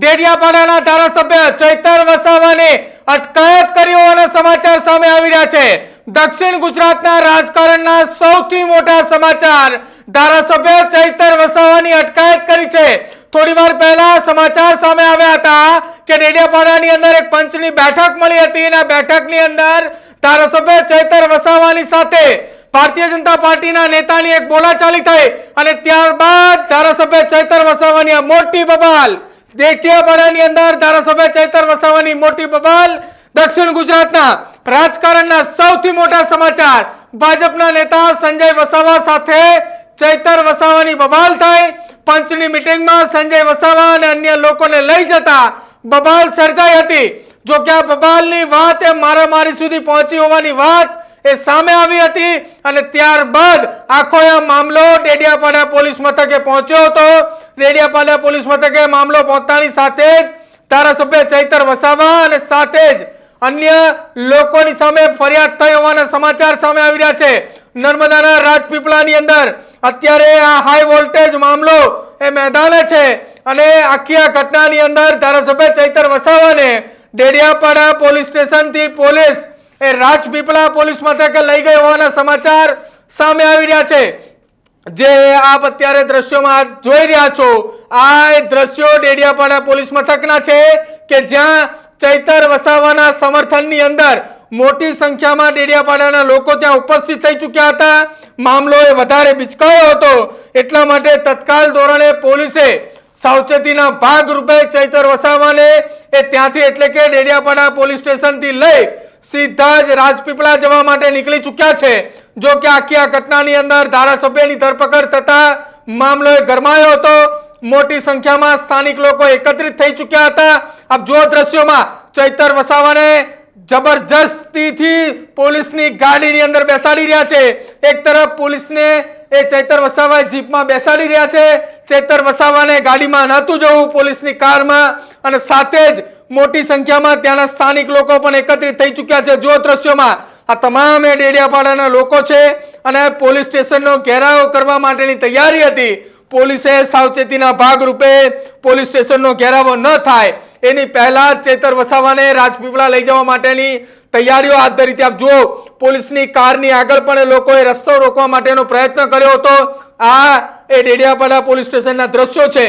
ડેડિયાપાડાના ધારાસભ્ય ચૈતર વસાવાની અટકાયત કરી હોવાના સમાચાર સામે આવી રહ્યા છે. દક્ષિણ ગુજરાતના રાજકારણના સૌથી મોટા સમાચાર ધારાસભ્ય ચૈતર વસાવાની અટકાયત કરી છે. થોડી વાર પહેલા સમાચાર સામે આવ્યા હતા કે ડેડિયાપાડાની અંદર એક પંચની બેઠક મળી હતી અને બેઠકની અંદર ધારાસભ્ય ચૈતર વસાવાની સાથે ભારતીય જનતા પાર્ટીના નેતાની એક બોલાચાલી થઈ અને ત્યારબાદ ધારાસભ્ય ચૈતર વસાવાની મોટી બબાલ દેખિયાપાડાની અંદર ધારાસભ્ય ચૈતર વસાવાની મોટી બબાલ. દક્ષિણ ગુજરાતના રાજકારણના સૌથી મોટા સમાચાર. ભાજપના નેતા સંજય વસાવા સાથે ચૈતર વસાવાની બબાલ થઈ. પંચની મિટિંગમાં સંજય વસાવા અને અન્ય લોકોને લઈ જતા બબાલ સર્જાઈ હતી. જો કે આ બબાલની વાત એ મારામારી સુધી પહોંચી હોવાની વાત એ સામે આવી હતી અને ત્યારબાદ આખો આ મામલો ડેડિયાપાડા પોલીસ મથકે પહોંચ્યો હતો. ડેડિયાપાડા પોલીસ મથકે મામલો પહોંચતાની સાથે જ ધારાસભ્ય ચૈતર વસાવા અને સાથે જ અન્ય લોકોની સામે ફરિયાદ થઈ હોવાના સમાચાર સામે આવી રહ્યા છે. નર્મદાના રાજપીપળાની અંદર અત્યારે આ હાઈ વોલ્ટેજ મામલો એ મેદાને છે અને આખી આ ઘટનાની અંદર ધારાસભ્ય ચૈતર વસાવાને ડેડિયાપાડા પોલીસ સ્ટેશનથી પોલીસ એ રાજપીપળા પોલીસ મથકે લઈ ગઈ હોવાના સમાચાર સામે આવી રહ્યા છે. જે આપ અત્યારે દ્રશ્યોમાં જોઈ રહ્યા છો, આ દ્રશ્યો ડેડિયાપાડા પોલીસ મથકના છે કે જ્યાં ચૈતર વસાવાના સમર્થનની અંદર મોટી સંખ્યામાં ડેડિયાપાડાના લોકો ત્યાં ઉપસ્થિત થઈ ચૂક્યા હતા. મામલો એ વધારે બિચકાયો હતો. એટલા માટે તત્કાલ ધોરણે પોલીસે સાવચેતીના ભાગરૂપે ચૈતર વસાવાને એ ત્યાંથી એટલે કે ડેડિયાપાડા પોલીસ સ્ટેશનથી લઈ સીધા જ રાજપીપળા જવા માટે નીકળી ચૂક્યા છે. જો કે આખી આ ઘટનાની અંદર ધારાસભ્યની ધરપકડ થતા મામલો ગરમાયો હતો. મોટી સંખ્યામાં સ્થાનિક લોકો એકત્રિત થઈ ચૂક્યા હતા. આપ જો દ્રશ્યોમાં ચૈતર વસાવાને જબરજસ્તીથી પોલીસની ગાડીની અંદર બેસાડી રહ્યા છે. એક તરફ પોલીસને એ ચૈતર વસાવા જીપમાં બેસાડી રહ્યા છે. ચૈતર વસાવાને ગાડીમાં નહોતું જવું પોલીસની કારમાં અને સાથે જ મોટી સંખ્યામાં ત્યાંના સ્થાનિક લોકો પણ એકત્રિત થઈ ચૂક્યા છે. જો દ્રશ્યોમાં આ તમામ એ ડેડિયાપાડાના લોકો છે અને પોલીસ સ્ટેશનનો ઘેરાવ કરવા માટેની તૈયારી હતી. પોલીસે સાવચેતીના ભાગરૂપે પોલીસ સ્ટેશનનો ઘેરાવો ન થાય. એની પહેલા જ ચેતર વસાવાને રાજપીપળા લઈ જવા માટેની તૈયારીઓ હાથ ધરી. આપ જુઓ, પોલીસની કારની આગળ પણ લોકોએ રસ્તો રોકવા માટેનો પ્રયત્ન કર્યો હતો. આ એ ડેડિયાપાડા પોલીસ સ્ટેશનના દ્રશ્યો છે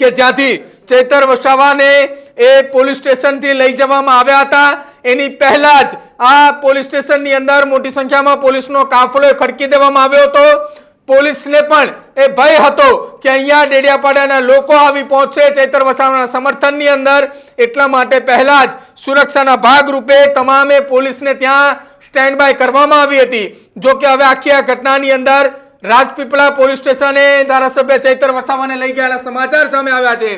કે જ્યાંથી ચેતર વસાવાને એ પોલીસ સ્ટેશનથી લઈ જવામાં આવ્યા હતા. એની પહેલા જ આ પોલીસ સ્ટેશનની અંદર મોટી સંખ્યામાં પોલીસનો કાફલો ખડકી દેવામાં આવ્યો હતો. પોલીસને પણ એ ભય હતો કે અહીંયા ડેડિયાપાડાના લોકો આવી પહોંચશે ચૈતર વસાવાના સમર્થનની અંદર. એટલા માટે પહેલા જ સુરક્ષાના ભાગરૂપે તમામે પોલીસને ત્યાં સ્ટેન્ડ બાય કરવામાં આવી હતી. જો કે હવે આખી આ ઘટનાની અંદર રાજપીપળા પોલીસ સ્ટેશને ધારાસભ્ય ચૈતર વસાવાને લઈ ગયેલા સમાચાર સામે આવ્યા છે.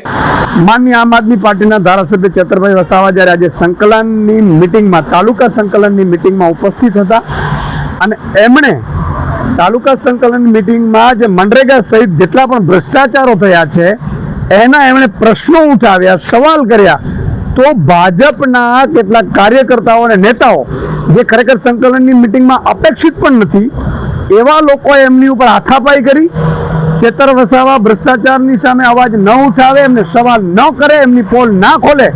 માન્ય આમ આદમી પાર્ટીના ધારાસભ્ય ચેતરભાઈ વસાવા જ્યારે આજે સંકલનની મિટિંગમાં, તાલુકા સંકલનની મિટિંગમાં ઉપસ્થિત હતા અને એમણે તાલુકા સંકલન મિટિંગમાં જે મનરેગા સહિત જેટલા પણ ભ્રષ્ટાચારો થયા છે, એના એમણે પ્રશ્નો ઉઠાવ્યા, સવાલ કર્યા. તો ભાજપના કેટલાક કાર્યકર્તાઓ અને નેતાઓ, જે ખરેખર સંકલનની મિટિંગમાં અપેક્ષિત પણ નથી એવા લોકોએ એમની ઉપર હાથાપાઈ કરી, ચેતર વસાવા, ભ્રષ્ટાચારની સામે અવાજ ન ઉઠાવે, એમને સવાલ ન કરે, એમની પોલ ના ખોલે,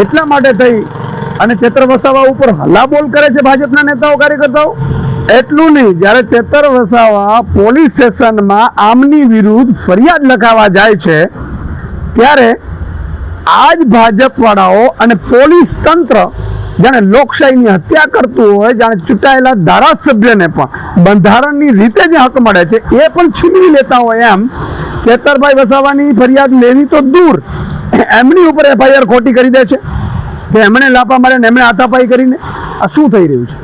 એટલા માટે થઈ અને ચેતર વસાવા ઉપર હલ્લાબોલ કરે છે ભાજપના નેતાઓ, કાર્યકર્તાઓ. એટલું નહીં, જ્યારે ચેતર વસાવા પોલીસ સ્ટેશનમાં આમની વિરુદ્ધ ફરિયાદ લખાવા જાય છે, ત્યારે આ જ ભાજપવાળાઓ અને પોલીસ તંત્ર જાણે લોકશાહીની હત્યા કરતું હોય, જાણે ચૂંટાયેલા ધારાસભ્યને પણ બંધારણની રીતે જે હક મળે છે, એ પણ છીનવી લેતા હોય એમ. ચેતરભાઈ વસાવાની ફરિયાદ લેવી તો દૂર. એમની ઉપર એફઆઈઆર ખોટી કરી દે છે. કે એમણે લાપા મારે ને એમણે હાથાપાઈ કરીને. આ શું થઈ રહ્યું છે?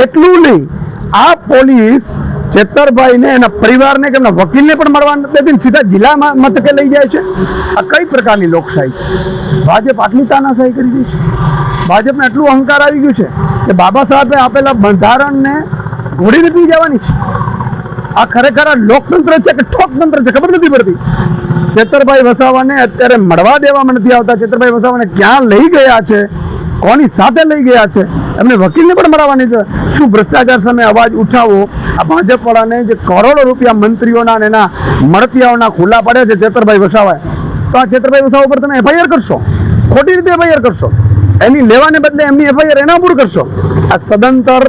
એટલું નહીં. આ પોલીસ ચેતરભાઈને એના પરિવારને કે એમના વકીલને પણ મળવા નથી સીધા જિલ્લા મથકે લઈ જાય છે. આ કઈ પ્રકારની લોકશાહી ભાજપ આટલી તાનાશાહી કરી રહી છે? ભાજપને એટલું અહંકાર આવી ગયું છે કે બાબા સાહેબે આપેલા બંધારણને ઘોડીને પી જવાની છે. આ ખરેખર આ લોકતંત્ર છે કે ઠોકતંત્ર છે ખબર નથી પડતી. ચેતરભાઈ વસાવાને અત્યારે મળવા દેવામાં નથી આવતા. ચેતરભાઈ વસાવાને ક્યાં લઈ ગયા છે? કોની સાથે લઈ ગયા છે? એમને વકીલને પણ મળવાની છે. શું ભ્રષ્ટાચાર સામે અવાજ ઉઠાવો? આ ભાજપવાળાને જે કરોડો રૂપિયા મંત્રીઓના અને એના મળતિયાઓના ખુલ્લા પડ્યા છે ચેતરભાઈ વસાવાએ. તો આ ચેતરભાઈ વસાવા ઉપર તમે એફઆઈઆર કરશો? ખોટી રીતે એફઆઈઆર કરશો? એની લેવાને બદલે એમની એફઆઈઆર એના ઉપર કરશો. આ સદંતર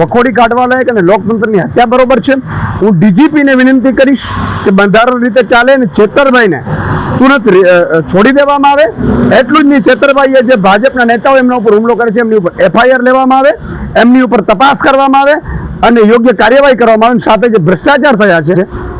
વખોડી કાઢવા લાયક અને લોકતંત્રની હત્યા બરોબર છે. હું ડીજીપીને વિનંતી કરીશ કે બંધારણ રીતે ચાલે અને ચેતરભાઈને તુરંત છોડી દેવામાં આવે. એટલું જ નહીં ચેતરભાઈએ જે ભાજપના નેતાઓ એમના ઉપર હુમલો કરે છે, એમની ઉપર એફઆઈઆર લેવામાં આવે, એમની ઉપર તપાસ કરવામાં આવે અને યોગ્ય કાર્યવાહી કરવામાં આવે સાથે જે ભ્રષ્ટાચાર થયા છે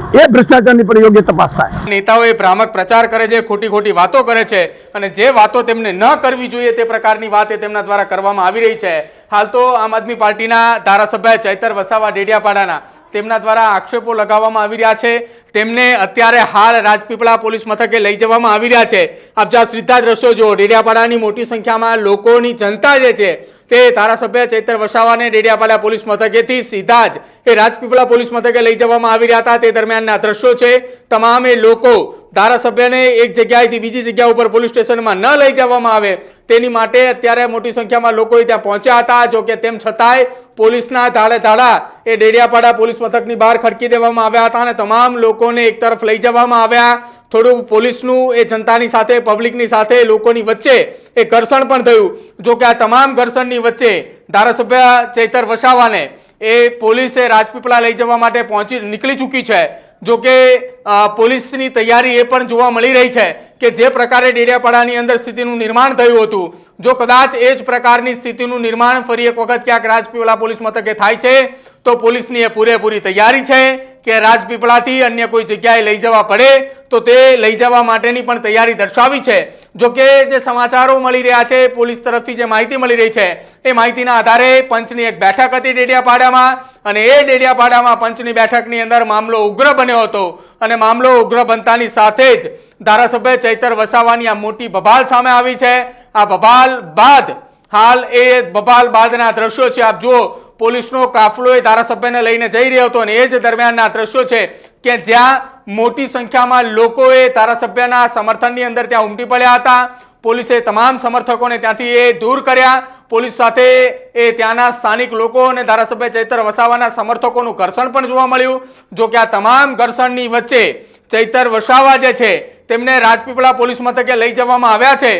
એ ભ્રષ્ટાચારની પણ યોગ્ય તપાસ થાય. એ ભ્રામક પ્રચાર કરે છે, ખોટી ખોટી વાતો કરે છે અને જે વાતો તેમને ન કરવી જોઈએ તે પ્રકારની વાત એ તેમના દ્વારા કરવામાં આવી રહી છે. હાલ તો આમ આદમી પાર્ટીના ધારાસભ્ય ચૈતર વસાવા ડેડિયાપાડાના તેમના દ્વારા આક્ષેપો લગાવવામાં આવી રહ્યા છે. તેમને અત્યારે હાલ રાજપીપળા પોલીસ મથકે લઈ જવામાં આવી રહ્યા છે. આપ જ્યાં સીધા દ્રશ્યો જુઓ, ડેડિયાપાડાની મોટી સંખ્યામાં લોકોની જનતા જે છે, તે ધારાસભ્ય ચૈતર વસાવાને ડેડિયાપાડા પોલીસ મથકેથી સીધા જ એ રાજપીપળા પોલીસ મથકે લઈ જવામાં આવી રહ્યા હતા. તે દરમિયાનના દ્રશ્યો છે, તમામે લોકો ધારાસભ્યને એક જગ્યાએથી બીજી જગ્યા ઉપર પોલીસ સ્ટેશનમાં ન લઈ જવામાં આવે. તેની માટે અત્યારે મોટી સંખ્યામાં લોકો ત્યાં પહોંચ્યા હતા. જોકે તેમ છતાંય પોલીસના ધાડે ધાડા એ ડેડિયાપાડા પોલીસ મથકની બહાર ખડકી દેવામાં આવ્યા હતા અને તમામ લોકોને એક તરફ લઈ જવામાં આવ્યા. થોડું પોલીસનું એ જનતાની સાથે પબ્લિકની સાથે લોકોની વચ્ચે એ ઘર્ષણ પણ થયું. જો કે આ તમામ ઘર્ષણની વચ્ચે ધારાસભ્ય ચૈતર વસાવાને એ પોલીસે રાજપીપળા લઈ જવા માટે પહોંચી નીકળી ચૂકી છે. જો કે અ, પોલીસની તૈયારી એ પણ જોવા મળી રહી છે કે જે પ્રકારે ડેડિયાપાડાની અંદર સ્થિતિનું નિર્માણ થયું હતું, જો કદાચ એ જ પ્રકારની સ્થિતિનું નિર્માણ ફરી એક વખત ક્યાંક રાજપીપળા પોલીસ મથકે થાય છે, તો પોલીસની એ પૂરેપૂરી તૈયારી છે કે રાજપીપળાથી અન્ય કોઈ જગ્યાએ લઈ જવા પડે, તો તે લઈ જવા માટેની પણ તૈયારી દર્શાવી છે. જો કે જે સમાચારો મળી રહ્યા છે, પોલીસ તરફથી જે માહિતી મળી રહી છે, એ માહિતીના આધારે પંચની એક બેઠક હતી ડેડિયાપાડામાં અને એ ડેડિયાપાડામાં પંચની બેઠકની અંદર મામલો ઉગ્ર બન્યો હતો. અને મામલો ઉગ્ર બનતાની સાથે જ ધારાસભ્ય ચૈતર વસાવાની આ મોટી બબાલ સામે આવી છે. આ બબાલ બાદ હાલ એ બબાલ બાદના દ્રશ્યો છે. આપ જુઓ, પોલીસનો કાફલો એ ધારાસભ્યને લઈને જઈ રહ્યો હતો અને એ જ દરમિયાનના દ્રશ્યો છે કે જ્યાં મોટી સંખ્યામાં લોકોએ ધારાસભ્યના સમર્થનની અંદર ત્યાં ઉમટી પડ્યા હતા. પોલીસે તમામ સમર્થકોને ત્યાંથી એ દૂર કર્યા. પોલીસ સાથે એ ત્યાંના સ્થાનિક લોકો અને ધારાસભ્ય ચૈતર વસાવાના સમર્થકોનું ઘર્ષણ પણ જોવા મળ્યું. જો કે આ તમામ ઘર્ષણની વચ્ચે ચૈતર વસાવા જે છે, તેમને રાજપીપળા પોલીસ મથકે લઈ જવામાં આવ્યા છે.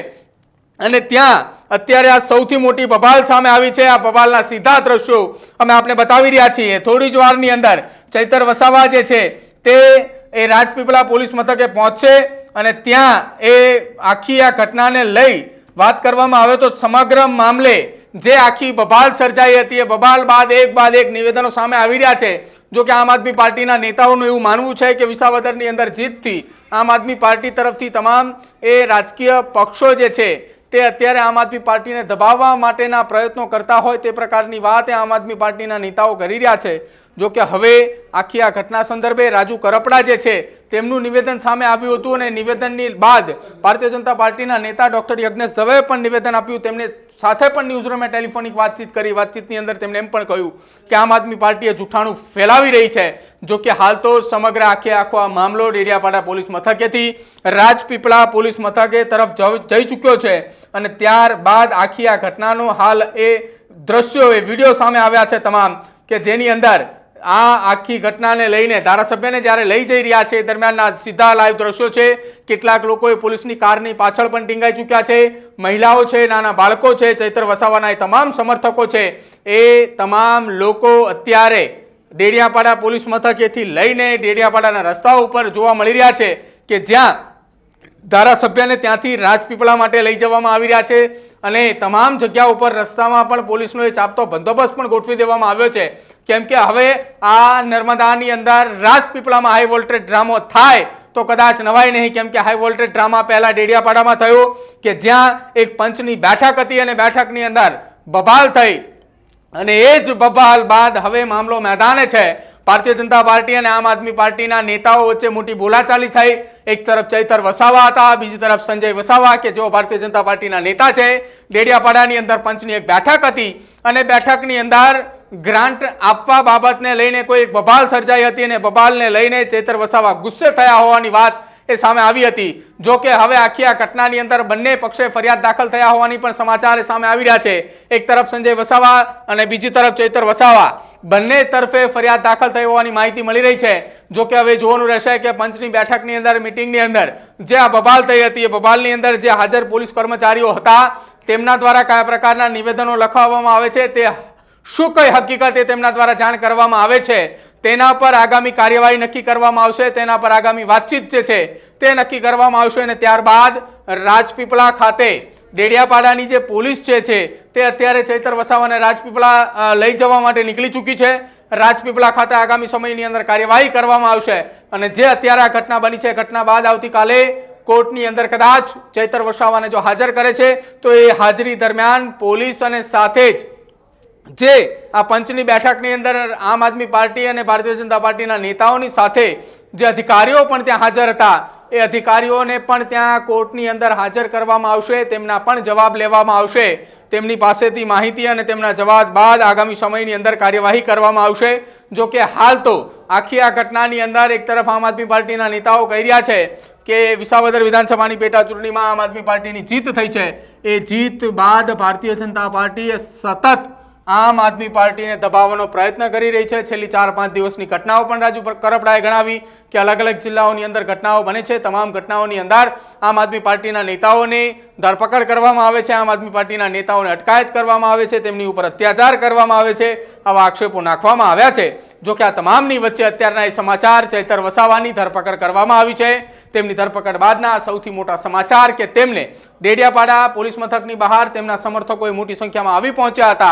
અને ત્યાં અત્યારે આ સૌથી મોટી બબાલ સામે આવી છે. આ બબાલના સીધા દ્રશ્યો અમે આપને બતાવી રહ્યા છીએ. થોડી જ વારની અંદર ચૈતર વસાવા જે છે, તે એ રાજપીપળા પોલીસ મથકે પહોંચશે. અને ત્યાં એ આખી આ ઘટનાને લઈ વાત કરવામાં આવે તો સમગ્ર મામલે જે આખી બબાલ સર્જાઈ હતી, એ બબાલ બાદ એક બાદ એક નિવેદનો સામે આવી રહ્યા છે. જો કે આમ આદમી પાર્ટીના નેતાઓનું એવું માનવું છે કે વિસાવદરની અંદર જીતથી આમ આદમી પાર્ટી તરફથી તમામ એ રાજકીય પક્ષો જે છે, તે અત્યારે આમ આદમી પાર્ટીને દબાવવા માટેના પ્રયત્નો કરતા હોય તે પ્રકારની વાત આમ આદમી પાર્ટીના નેતાઓ કરી રહ્યા છે. જો કે હવે આખી આ ઘટના સંદર્ભે રાજુ કરપડા જે છે, તેમનું નિવેદન સામે આવ્યું હતું અને નિવેદનની બાદ ભારતીય જનતા પાર્ટીના નેતા ડોક્ટર યજ્ઞેશ દવેએ પણ નિવેદન આપ્યું. તેમને સાથે પણ ન્યૂઝરૂમે ટેલિફોનિક વાતચીત કરી. વાતચીતની અંદર તેમણે એમ પણ કહ્યું કે આમ આદમી પાર્ટીએ જૂઠાણું ફેલાવી રહી છે. જો કે હાલ તો સમગ્ર આખે આખો આ મામલો ડેડિયાપાડા પોલીસ મથકેથી રાજપીપળા પોલીસ મથકે તરફ જઈ ચૂક્યો છે અને ત્યારબાદ આખી આ ઘટનાનો હાલ એ દ્રશ્યો, એ વીડિયો સામે આવ્યા છે તમામ કે જેની અંદર આ આખી ઘટનાને લઈને ધારાસભ્યને જ્યારે લઈ જઈ રહ્યા છે દરમિયાનના સીધા લાઈવ દ્રશ્યો છે. કેટલાક લોકોએ પોલીસની કારની પાછળ પણ ટીંગાઈ ચૂક્યા છે. મહિલાઓ છે, નાના બાળકો છે, ચૈતર વસાવાના એ તમામ સમર્થકો છે. એ તમામ લોકો અત્યારે ડેડિયાપાડા પોલીસ મથકેથી લઈને ડેડિયાપાડાના રસ્તાઓ ઉપર જોવા મળી રહ્યા છે કે જ્યાં ધારાસભ્યને ત્યાંથી રાજપીપળા માટે લઈ જવામાં આવી રહ્યા છે. અને તમામ જગ્યા ઉપર રસ્તામાં પણ પોલીસનો એ ચાપતો બંદોબસ્ત પણ ગોઠવી દેવામાં આવ્યો છે. કેમ કે હવે આ નર્મદાની અંદર રાજપીપળામાં હાઈ વોલ્ટેજ ડ્રામો થાય તો કદાચ નવાય નહીં. કેમ કે હાઈ વોલ્ટેજ ડ્રામા પહેલા ડેડિયાપાડામાં થયો કે જ્યાં એક પંચની બેઠક હતી અને બેઠકની અંદર બબાલ થઈ. અને એ જ બબાલ બાદ હવે મામલો મેદાને છે. ભારતીય જનતા પાર્ટી અને આમ આદમી પાર્ટીના નેતાઓ વચ્ચે મોટી બોલાચાલી થઈ. એક તરફ ચૈતર વસાવા હતા, બીજી તરફ સંજય વસાવા કે જેઓ ભારતીય જનતા પાર્ટીના નેતા છે. ડેડિયાપાડાની અંદર પંચની એક બેઠક હતી અને બેઠકની અંદર ગ્રાન્ટ આપવા બાબતને લઈને કોઈ એક બબાલ સર્જાઈ હતી અને બબાલને લઈને ચૈતર વસાવા ગુસ્સે થયા હોવાની વાત એ સામે આવી હતી. જો કે હવે આખી આ ઘટનાની અંદર બંને પક્ષે ફરિયાદ દાખલ થયા હોવાની પણ સમાચાર સામે આવી રહ્યા છે. એક તરફ સંજય વસાવા અને બીજી તરફ ચૈતર વસાવા. બંને તરફે ફરિયાદ દાખલ થઈ હોવાની માહિતી મળી રહી છે. જો કે હવે જોવાનું રહેશે કે પંચની બેઠકની અંદર, મિટિંગની અંદર જે આ બબાલ થઈ હતી, એ બબાલની અંદર જે હાજર પોલીસ કર્મચારીઓ હતા, તેમના દ્વારા કયા પ્રકારના નિવેદનો લખાવવામાં આવે છે તે શું કઈ હકીકત એ તેમના દ્વારા જાણ કરવામાં આવે છે? તેના પર આગામી કાર્યવાહી નક્કી કરવામાં આવશે, તેના પર આગામી વાતચીત જે છે તે નક્કી કરવામાં આવશે અને ત્યારબાદ રાજપીપળા ખાતે ડેડિયાપાડાની જે પોલીસ જે છે તે અત્યારે ચૈતર વસાવાને રાજપીપળા લઈ જવા માટે નીકળી ચૂકી છે. રાજપીપળા ખાતે આગામી સમયની અંદર કાર્યવાહી કરવામાં આવશે અને જે અત્યારે આ ઘટના બની છે ઘટના બાદ આવતીકાલે કોર્ટની અંદર કદાચ ચૈતર વસાવાને જો હાજર કરે છે, તો એ હાજરી દરમિયાન પોલીસ અને સાથે જ જે આ પંચની બેઠકની અંદર આમ આદમી પાર્ટી અને ભારતીય જનતા પાર્ટીના નેતાઓની સાથે જે અધિકારીઓ પણ ત્યાં હાજર હતા, એ અધિકારીઓને પણ ત્યાં કોર્ટની અંદર હાજર કરવામાં આવશે, તેમના પણ જવાબ લેવામાં આવશે. તેમની પાસેથી માહિતી અને તેમના જવાબ બાદ આગામી સમયની અંદર કાર્યવાહી કરવામાં આવશે. જો કે હાલ તો આખી આ ઘટનાની અંદર એક તરફ આમ આદમી પાર્ટીના નેતાઓ કહી રહ્યા છે કે વિસાવદર વિધાનસભાની પેટા ચૂંટણીમાં આમ આદમી પાર્ટીની જીત થઈ છે. એ જીત બાદ ભારતીય જનતા પાર્ટીએ સતત આમ આદમી પાર્ટીને દબાવવાનો પ્રયત્ન કરી રહી છેલ્લી ચાર પાંચ દિવસની ઘટનાઓ પણ રાજુ કરપડાએ ગણાવી કે અલગ અલગ જિલ્લાઓની અંદર ઘટનાઓ બને છે. તમામ ઘટનાઓની અંદર આમ આદમી પાર્ટીના નેતાઓની ધરપકડ કરવામાં આવે છે. આમ આદમી પાર્ટીના નેતાઓને અટકાયત કરવામાં આવે છે. તેમની ઉપર અત્યાચાર કરવામાં આવે છે. આવા આક્ષેપો નાખવામાં આવ્યા છે. જોકે આ તમામની વચ્ચે અત્યારના એ સમાચાર ચૈતર વસાવાની ધરપકડ કરવામાં આવી છે. તેમની ધરપકડ બાદના સૌથી મોટા સમાચાર કે તેમને ડેડિયાપાડા પોલીસ મથકની બહાર તેમના સમર્થકોએ મોટી સંખ્યામાં આવી પહોંચ્યા હતા.